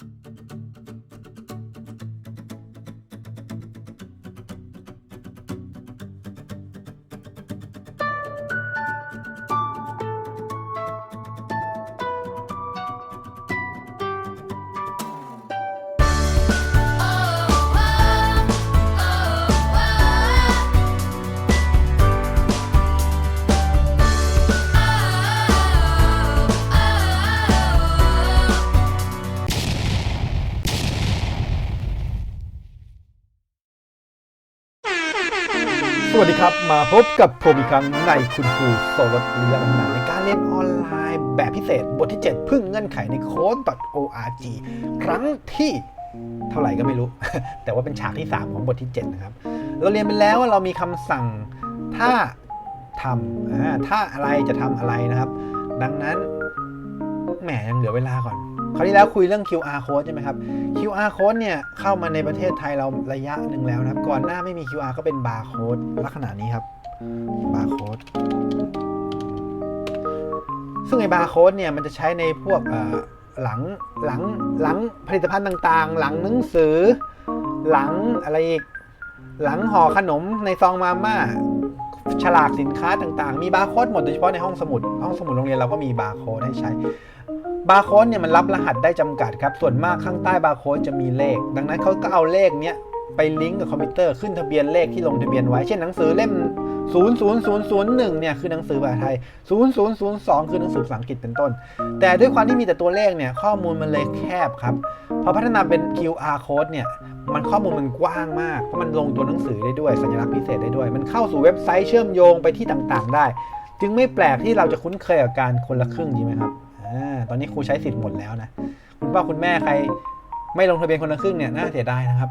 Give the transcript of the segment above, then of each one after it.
สวั มาพบกับผมอีกครั้งในคุณครูโซลดเรือบันดาลในการเรียนออนไลน์แบบพิเศษบทที่ 7 พึ่งเงื่อนไขในโค้ด .org ครั้งที่เท่าไหร่ก็ไม่รู้ แต่ว่าเป็นฉากที่ 3 ของบทที่ 7 นะครับ เราเรียนไปแล้วว่าเรามีคำสั่งถ้าทำถ้าอะไรจะทำอะไรนะครับ ดังนั้นแหมยังเหลือเวลาก่อน คราวที่แล้วคุยเรื่อง QR code ใช่ไหมครับ QR code เนี่ยเข้ามาในประเทศไทยเราระยะหนึ่งแล้วนะครับ ก่อนหน้าไม่มี QR ก็เป็น barcode ลักษณะนี้ครับ barcode ซึ่งไอ้ barcode เนี่ยมันจะใช้ในพวกหลังหลังหลังผลิตภัณฑ์ต่างๆ หลังหนังสือ หลังอะไรอีก หลังห่อขนมในซองมาม่าฉลากสินค้าต่างๆ มีบาร์โค้ดหมดโดยเฉพาะในห้องสมุด ห้องสมุดโรงเรียนเราก็มีบาร์โค้ดให้ใช้ บาร์โค้ดเนี่ยมันรับรหัสได้จำกัดครับ ส่วนมากข้างใต้บาร์โค้ดจะมีเลข ดังนั้นเขาก็เอาเลขเนี้ยไปลิงก์กับคอมพิวเตอร์ขึ้นทะเบียนเลขที่ลงทะเบียนไว้ เช่นหนังสือเล่ม 00001 เนี่ยคือหนังสือภาษาไทย 0002 คือหนังสือภาษาอังกฤษเป็นต้น แต่ด้วยความที่มีแต่ตัวเลขเนี่ยข้อมูลมันเลยแคบครับพอพัฒนาเป็น QR code เนี่ยมันข้อมูลมันกว้างมากเพราะมันลงตัวหนังสือได้ด้วยสัญลักษณ์พิเศษได้ด้วย มันเข้าสู่เว็บไซต์เชื่อมโยงไปที่ต่างๆ ได้ จึงไม่แปลกที่เราจะคุ้นเคยกับการคนละครึ่งจริงไหมครับ ตอนนี้ครูใช้สิทธิ์หมดแล้วนะ คุณพ่อคุณแม่ใครไม่ลงทะเบียนคนละครึ่งเนี่ยน่าเสียดายนะครับ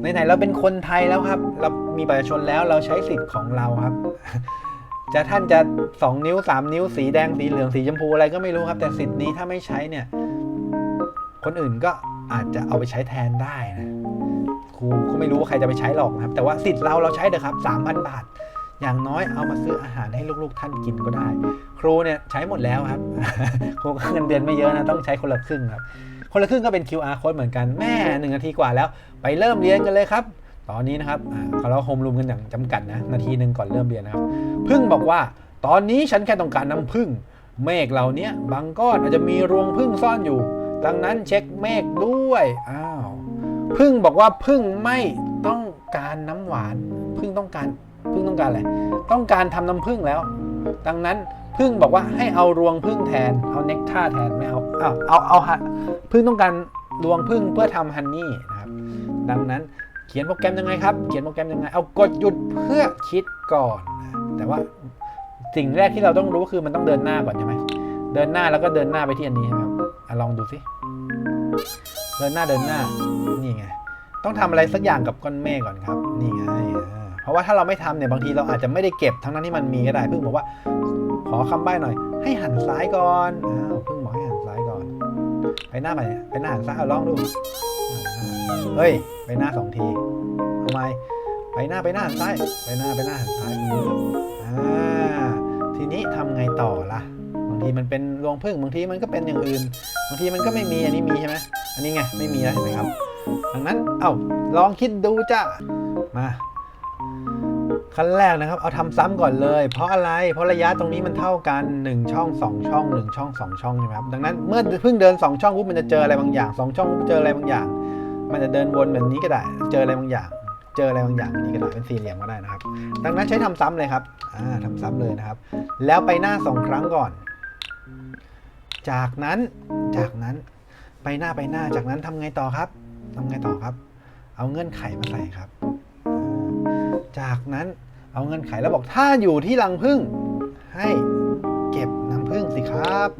ไหนๆเราเป็นคนไทยแล้วครับ เรามีประชาชนแล้วเราใช้สิทธิ์ของเราครับ จะท่านจะ 2 นิ้ว 3 นิ้วสีแดงสีเหลืองสีชมพูอะไรก็ไม่รู้ครับ แต่สิทธิ์นี้ถ้าไม่ใช้เนี่ย คนอื่นก็อาจจะเอาไปใช้แทนได้นะครูก็ไม่รู้ว่าใครจะไปใช้หรอกนะครับ แต่ว่าสิทธิ์เราเราใช้เถอะครับ3,000 บาท อย่างน้อยเอามาซื้ออาหารให้ลูกๆท่านกินก็ได้ ครูเนี่ยใช้หมดแล้วครับ ครูก็เงินเดือนไม่เยอะนะต้องใช้คนละครึ่งครับ คนละครึ่งก็เป็น QR code เหมือนกันแม่หนึ่งนาทีกว่าแล้ว ไปเริ่มเรียนกันเลยครับ ตอนนี้นะครับเขาเราโฮมรูมกันอย่างจำกัดนะนาทีหนึ่งก่อนเริ่มเรียนนะครับพึ่งบอกว่า ตอนนี้ฉันแค่ต้องการน้ำพึ่งเมฆเหล่านี้บางก้อนอาจจะมีรวงพึ่งซ่อนอยู่ ดังนั้นเช็คเมฆด้วยอ้าวพึ่งบอกว่าพึ่งไม่ต้องการน้ำหวาน พึ่งต้องการ พึ่งต้องการอะไรต้องการทำน้ำพึ่งแล้ว ดังนั้นพึ่งบอกว่าให้เอารวงพึ่งแทน เอาเน็กท่าแทนไม่เอาเอาเอาเอาฮะพึ่งต้องการรวงพึ่งเพื่อทำฮันนี่นะครับ ดังนั้นเขียนโปรแกรมยังไงครับ เขียนโปรแกรมยังไง เอากดหยุดเพื่อคิดก่อน แต่ว่าสิ่งแรกที่เราต้องรู้คือมันต้องเดินหน้าก่อนใช่ไหมเดินหน้าแล้วก็เดินหน้าไปที่อันนี้ใช่ไหมครับอลองดูสิ เดินหน้าเดินหน้า นี่ไง ต้องทำอะไรสักอย่างกับก้อนเมฆก่อนครับ นี่ไง เพราะว่าถ้าเราไม่ทำเนี่ยบางทีเราอาจจะไม่ได้เก็บทั้งนั้นที่มันมีก็ได้เพิ่งบอกว่า ขอคำใบ้หน่อย ให้หันซ้ายก่อนอ้าวเพิ่งบอกให้หันซ้ายก่อน ไปหน้าไปไปหน้าหันซ้ายเอาลองดูเฮ้ย ไปหน้าสองทีทำไมไปหน้าไปหน้าหันซ้าย ไปหน้าไปหน้าหันซ้ายมืออ่าทีนี้ทำไงต่อล่ะบางทีมันเป็นรวงพึ่งบางทีมันก็เป็นอย่างอื่นบางทีมันก็ไม่มีอันนี้มีใช่ไหมอันนี้ไงไม่มีแล้วเห็นไหมครับดังนั้น เอ้าลองคิดดูจ้ะมา ขั้นแรกนะครับ เอาทำซ้ำก่อนเลย เพราะอะไร เพราะระยะตรงนี้มันเท่ากัน 1 ช่อง 2 ช่อง 1 ช่อง 2 ช่องใช่ไหมครับ ดังนั้นเมื่อเพิ่งเดิน 2 ช่องปุ๊บมันจะเจออะไรบางอย่าง 2 ช่องปุ๊บเจออะไรบางอย่าง มันจะเดินวนแบบนี้ก็ได้ เจออะไรบางอย่าง เจออะไรบางอย่างนี้ก็ได้ เป็นสี่เหลี่ยมก็ได้นะครับ ดังนั้นใช้ทำซ้ำเลยครับ อ่าทำซ้ำเลยนะครับ แล้วไปหน้าสองครั้งก่อน จากนั้น จากนั้น ไปหน้าไปหน้า จากนั้นทำไงต่อครับทำไงต่อครับ เอาเงื่อนไขมาใส่ครับ จากนั้นเอาเงื่อนไขแล้วบอกถ้าอยู่ที่รังผึ้งให้เก็บน้ำผึ้งสิครับ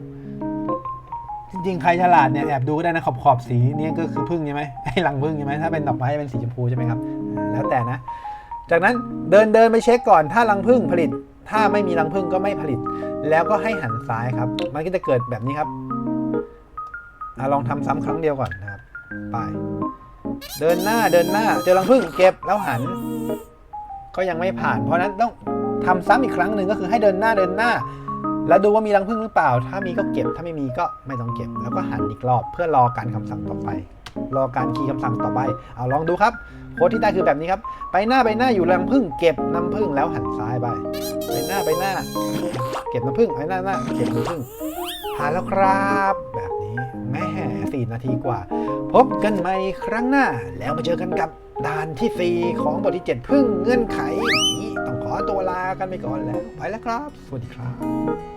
จริงๆใครฉลาดเนี่ยแอบดูก็ได้นะขอบขอบสีเนี่ยก็คือผึ้งใช่ไหมไอ้รังผึ้งใช่ไหมถ้าเป็นดอกไม้จะเป็นสีชมพูใช่ไหมครับ แล้วแต่นะ จากนั้นเดินเดินไปเช็คก่อน ถ้ารังผึ้งผลิต ถ้าไม่มีรังผึ้งก็ไม่ผลิต แล้วก็ให้หันซ้ายครับ มันก็จะเกิดแบบนี้ครับอลองทำซ้ำครั้งเดียวก่อนนะครับ ไป เดินหน้าเดินหน้าเจอรังผึ้งเก็บแล้วหัน ก็ยังไม่ผ่าน เพราะนั้นต้องทำซ้ำอีกครั้งหนึ่งก็คือให้เดินหน้าเดินหน้า แล้วดูว่ามีรังผึ้งหรือเปล่า ถ้ามีก็เก็บถ้าไม่มีก็ไม่ต้องเก็บ แล้วก็หันอีกรอบเพื่อรอการคำสั่งต่อไป รอการคีย์คำสั่งต่อไปเอาลองดูครับโค้ดที่ได้คือแบบนี้ครับ ไปหน้าไปหน้าอยู่รังผึ้งเก็บน้ำผึ้งแล้วหันซ้ายไป ไปหน้าไปหน้า เก็บน้ำผึ้งไปหน้าหน้าเก็บน้ำผึ้งผ่านแล้วครับ แม่สี่นาทีกว่า พบกันใหม่ครั้งหน้า แล้วมาเจอกันกับด่านที่ 4 ของบทที่ 7 พึ่งเงื่อนไขนี้ต้องขอตัวลากันไปก่อนแล้ว ไปแล้วครับ สวัสดีครับ